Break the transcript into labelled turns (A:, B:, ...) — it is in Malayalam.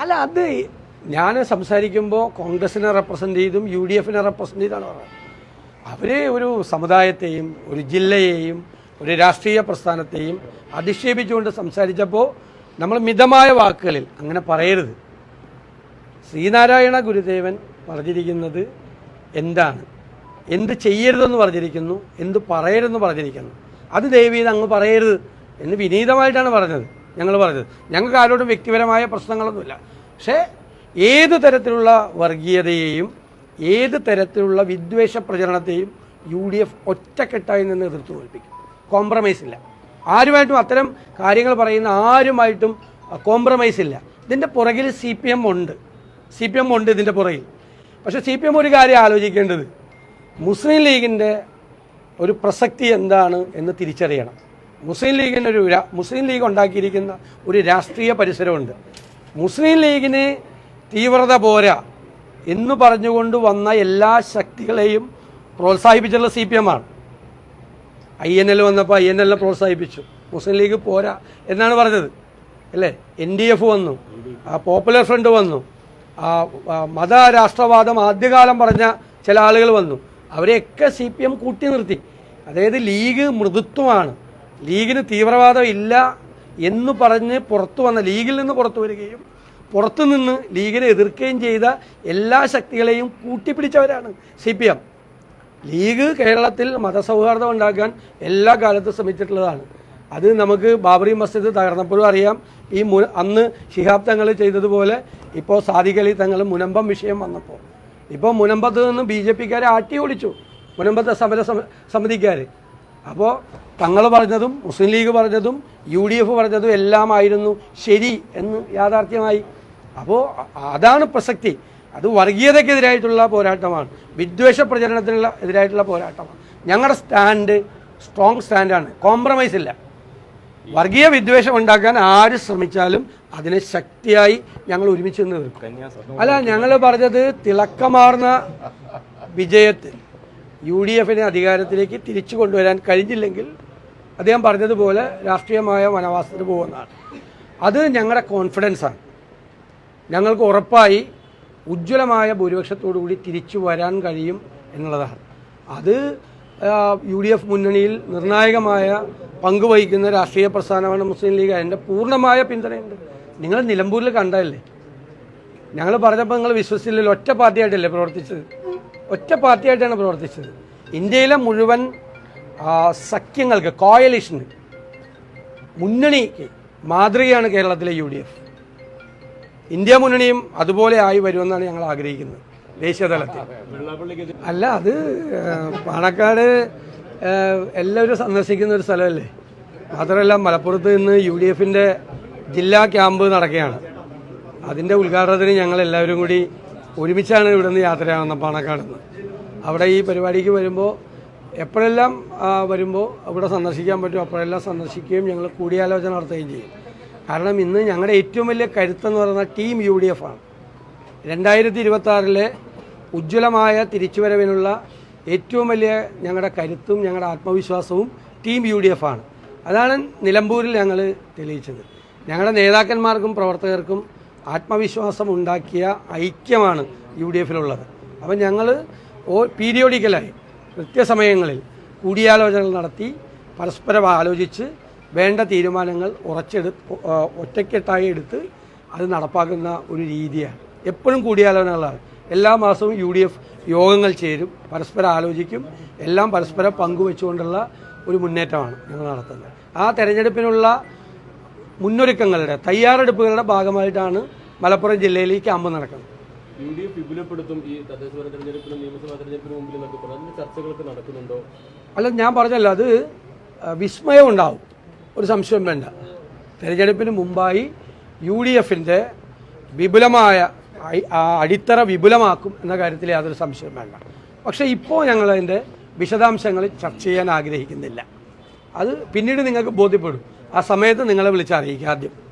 A: അല്ല അത് ഞാൻ സംസാരിക്കുമ്പോൾ കോൺഗ്രസിനെ റെപ്രസെന്റ് ചെയ്തും യു ഡി എഫിനെ റെപ്രസെന്റ് ചെയ്താണ് പറയുന്നത് അവർ ഒരു സമുദായത്തെയും ഒരു ജില്ലയെയും ഒരു രാഷ്ട്രീയ പ്രസ്ഥാനത്തെയും അധിക്ഷേപിച്ചുകൊണ്ട് സംസാരിച്ചപ്പോൾ നമ്മൾ മിതമായ വാക്കുകളിൽ അങ്ങനെ പറയരുത്. ശ്രീനാരായണ ഗുരുദേവൻ പറഞ്ഞിരിക്കുന്നത് എന്താണ്? എന്ത് ചെയ്യരുതെന്ന് പറഞ്ഞിരിക്കുന്നു എന്ത് പറയരുതെന്ന് പറഞ്ഞിരിക്കുന്നു. അത് ദയവ് ചെയ്ത് അങ്ങ് പറയരുത് എന്ന് വിനീതമായിട്ടാണ് പറഞ്ഞത്. ഞങ്ങൾ പറഞ്ഞത്. ഞങ്ങൾക്ക് ആരോടും വ്യക്തിപരമായ പ്രശ്നങ്ങളൊന്നുമില്ല. പക്ഷേ ഏത് തരത്തിലുള്ള വർഗീയതയെയും ഏത് തരത്തിലുള്ള വിദ്വേഷ പ്രചരണത്തെയും യു ഡി എഫ് ഒറ്റക്കെട്ടായി നിന്ന് എതിർത്ത് തോൽപ്പിക്കും. കോംപ്രമൈസ് ഇല്ല. ആരുമായിട്ടും അത്തരം കാര്യങ്ങൾ പറയുന്ന ആരുമായിട്ടും കോംപ്രമൈസ് ഇല്ല. ഇതിന്റെ പുറകിൽ സി പി എം ഉണ്ട്. സി പി എം ഉണ്ട് ഇതിന്റെ പുറകിൽ. പക്ഷേ സി പി എം ഒരു കാര്യം ആലോചിക്കേണ്ടത്. മുസ്ലിം ലീഗിന്റെ ഒരു പ്രസക്തി എന്താണ് എന്ന് തിരിച്ചറിയണം. മുസ്ലിം ലീഗിന് ഒരു മുസ്ലിം ലീഗ് ഉണ്ടാക്കിയിരിക്കുന്ന ഒരു രാഷ്ട്രീയ പരിസരമുണ്ട്. മുസ്ലിം ലീഗിന് തീവ്രത പോരാ എന്ന് പറഞ്ഞുകൊണ്ട് വന്ന എല്ലാ ശക്തികളെയും പ്രോത്സാഹിപ്പിച്ചുള്ള സി പി എം ആണ്. ഐ എൻ എൽ വന്നപ്പോൾ ഐ എൻ എല്ലിനെ പ്രോത്സാഹിപ്പിച്ചു. മുസ്ലിം ലീഗ് പോരാ എന്നാണ് പറഞ്ഞത്. അല്ലേ? എൻ ഡി എഫ് വന്നു. ആ പോപ്പുലർ ഫ്രണ്ട് വന്നു. മത രാഷ്ട്രവാദം ആദ്യകാലം പറഞ്ഞ ചില ആളുകൾ വന്നു. അവരെയൊക്കെ സി പി എം കൂട്ടി നിർത്തി. അതായത് ലീഗ് മൃദുത്വമാണ്. ലീഗിന് തീവ്രവാദം ഇല്ല എന്ന് പറഞ്ഞ് പുറത്തു വന്ന ലീഗിൽ നിന്ന് പുറത്തു വരികയും പുറത്തു നിന്ന് ലീഗിനെ എതിർക്കുകയും ചെയ്ത എല്ലാ ശക്തികളെയും കൂട്ടിപ്പിടിച്ചവരാണ് സി പി എം ലീഗ് കേരളത്തിൽ മതസൗഹാർദ്ദം ഉണ്ടാക്കാൻ എല്ലാ കാലത്തും ശ്രമിച്ചിട്ടുള്ളതാണ്. അത് നമുക്ക് ബാബറി മസ്ജിദ് തകർന്നപ്പോഴും അറിയാം. ഈ മു അന്ന് ശിഹാബ് തങ്ങൾ ചെയ്തതുപോലെ ഇപ്പോൾ സാദിഖലി തങ്ങൾ മുനമ്പം വിഷയം വന്നപ്പോൾ. ഇപ്പോൾ മുനമ്പത്ത് നിന്ന് ബി ജെ പിക്കാരെ ആട്ടി ഓടിച്ചു. മുനമ്പത്തെ സമര സമ- സമിതിക്കാർ അപ്പോൾ തങ്ങൾ പറഞ്ഞതും മുസ്ലിം ലീഗ് പറഞ്ഞതും യു ഡി എഫ് പറഞ്ഞതും എല്ലാമായിരുന്നു ശരി എന്ന് യാഥാർത്ഥ്യമായി. അപ്പോൾ അതാണ് പ്രസക്തി. അത് വർഗീയതയ്ക്കെതിരായിട്ടുള്ള പോരാട്ടമാണ്. വിദ്വേഷ പ്രചരണത്തിനുള്ള എതിരായിട്ടുള്ള പോരാട്ടമാണ്. ഞങ്ങളുടെ സ്റ്റാൻഡ് സ്ട്രോങ് സ്റ്റാൻഡാണ്. കോംപ്രമൈസ് ഇല്ല. വർഗീയ വിദ്വേഷം ഉണ്ടാക്കാൻ ആര് ശ്രമിച്ചാലും അതിനെ ശക്തിയായി ഞങ്ങൾ ഒരുമിച്ച് നിന്ന് അല്ല ഞങ്ങൾ പറഞ്ഞത് തിളക്കമാർന്ന വിജയത്തിൽ യു ഡി എഫിനെ അധികാരത്തിലേക്ക് തിരിച്ചു കൊണ്ടുവരാൻ കഴിഞ്ഞില്ലെങ്കിൽ അദ്ദേഹം പറഞ്ഞതുപോലെ രാഷ്ട്രീയമായ വനവാസത്തിന് പോകുന്നതാണ്. അത് ഞങ്ങളുടെ കോൺഫിഡൻസാണ് ഞങ്ങൾക്ക് ഉറപ്പായി ഉജ്ജ്വലമായ ഭൂരിപക്ഷത്തോടു കൂടി തിരിച്ചു വരാൻ കഴിയും എന്നുള്ളതാണ്. അത് യു ഡി എഫ് മുന്നണിയിൽ നിർണായകമായ പങ്ക് വഹിക്കുന്ന രാഷ്ട്രീയ പ്രസ്ഥാനമാണ് മുസ്ലിം ലീഗ്. അതിന്റെ പൂർണമായ പിന്തുണയുണ്ട്. നിങ്ങൾ നിലമ്പൂരിൽ കണ്ടതല്ലേ? ഞങ്ങൾ പറഞ്ഞപ്പോൾ നിങ്ങൾ വിശ്വസിച്ചില്ലല്ലോ. ഒറ്റ പാർട്ടിയായിട്ടല്ലേ പ്രവർത്തിച്ചത്? ഒറ്റ പാർട്ടിയായിട്ടാണ് പ്രവർത്തിച്ചത്. ഇന്ത്യയിലെ മുഴുവൻ സഖ്യങ്ങൾക്ക് കോയലിഷന് മുന്നണിക്ക് മാതൃകയാണ് കേരളത്തിലെ യു ഡി എഫ്. ഇന്ത്യ മുന്നണിയും അതുപോലെ ആയി വരുമെന്നാണ് ഞങ്ങൾ ആഗ്രഹിക്കുന്നത് ദേശീയതലത്തിൽ അല്ല അത് പാണക്കാട് എല്ലാവരും സന്ദർശിക്കുന്ന ഒരു സ്ഥലമല്ലേ? മാത്രമല്ല മലപ്പുറത്ത് നിന്ന് യു ഡി എഫിന്റെ ജില്ലാ ക്യാമ്പ് നടക്കുകയാണ്. അതിന്റെ ഉദ്ഘാടനത്തിന് ഞങ്ങൾ എല്ലാവരും കൂടി ഒരുമിച്ചാണ് ഇവിടെ നിന്ന് യാത്രയാകുന്നത് പാണക്കാട് നിന്ന്. അവിടെ ഈ പരിപാടിക്ക് വരുമ്പോൾ എപ്പോഴെല്ലാം വരുമ്പോൾ ഇവിടെ സന്ദർശിക്കാൻ പറ്റും അപ്പോഴെല്ലാം സന്ദർശിക്കുകയും ഞങ്ങൾ കൂടിയാലോചന നടത്തുകയും ചെയ്യും. കാരണം ഇന്ന് ഞങ്ങളുടെ ഏറ്റവും വലിയ കരുത്തെന്ന് പറയുന്ന ടീം യു ഡി എഫ് ആണ്. രണ്ടായിരത്തി ഇരുപത്തി ആറിലെ ഉജ്ജ്വലമായ തിരിച്ചുവരവിനുള്ള ഏറ്റവും വലിയ ഞങ്ങളുടെ കരുത്തും ഞങ്ങളുടെ ആത്മവിശ്വാസവും ടീം യു ഡി എഫ് ആണ്. അതാണ് നിലമ്പൂരിൽ ഞങ്ങൾ തെളിയിച്ചത്. ഞങ്ങളുടെ നേതാക്കന്മാർക്കും പ്രവർത്തകർക്കും ആത്മവിശ്വാസം ഉണ്ടാക്കിയ ഐക്യമാണ് യു ഡി എഫിലുള്ളത് അപ്പം ഞങ്ങൾ പീരിയോഡിക്കലായി. കൃത്യസമയങ്ങളിൽ കൂടിയാലോചനകൾ നടത്തി പരസ്പരം ആലോചിച്ച് വേണ്ട തീരുമാനങ്ങൾ ഉറച്ചെടു ഒറ്റക്കെട്ടായി എടുത്ത് അത് നടപ്പാക്കുന്ന ഒരു രീതിയാണ്. എപ്പോഴും കൂടിയാലോചനകളാണ്. എല്ലാ മാസവും യു ഡി എഫ് യോഗങ്ങൾ ചേരും പരസ്പരം ആലോചിക്കും എല്ലാം പരസ്പരം പങ്കുവെച്ചുകൊണ്ടുള്ള ഒരു മുന്നേറ്റമാണ് ഞങ്ങൾ നടത്തുന്നത്. ആ തെരഞ്ഞെടുപ്പിനുള്ള മുന്നൊരുക്കങ്ങളുടെ തയ്യാറെടുപ്പുകളുടെ ഭാഗമായിട്ടാണ് മലപ്പുറം ജില്ലയിലേക്ക് ക്യാമ്പ് നടക്കുന്നത്.
B: യു ഡി എഫ് വിപുലപ്പെടുത്തും ഈ തദ്ദേശഭരണ തെരഞ്ഞെടുപ്പിനും നിയമസഭാ തെരഞ്ഞെടുപ്പിന് മുമ്പിൽ എന്നൊക്കെ പറഞ്ഞു അതിന്റെ ചർച്ചകളൊക്കെ നടക്കുന്നുണ്ടോ?
A: അല്ല ഞാൻ പറഞ്ഞല്ലോ അത് വിസ്മയം ഉണ്ടാവും. ഒരു സംശയം വേണ്ട. തെരഞ്ഞെടുപ്പിന് മുമ്പായി യു ഡി എഫിന്റെ വിപുലമായ അടിത്തറ വിപുലമാക്കും എന്ന കാര്യത്തിൽ യാതൊരു സംശയം വേണ്ട. പക്ഷേ ഇപ്പോൾ ഞങ്ങളതിന്റെ വിശദാംശങ്ങൾ ചർച്ച ചെയ്യാൻ ആഗ്രഹിക്കുന്നില്ല. അത് പിന്നീട് നിങ്ങൾക്ക് ബോധ്യപ്പെടും. ആ സമയത്ത് നിങ്ങളെ വിളിച്ചറിയിക്കുക ആദ്യം.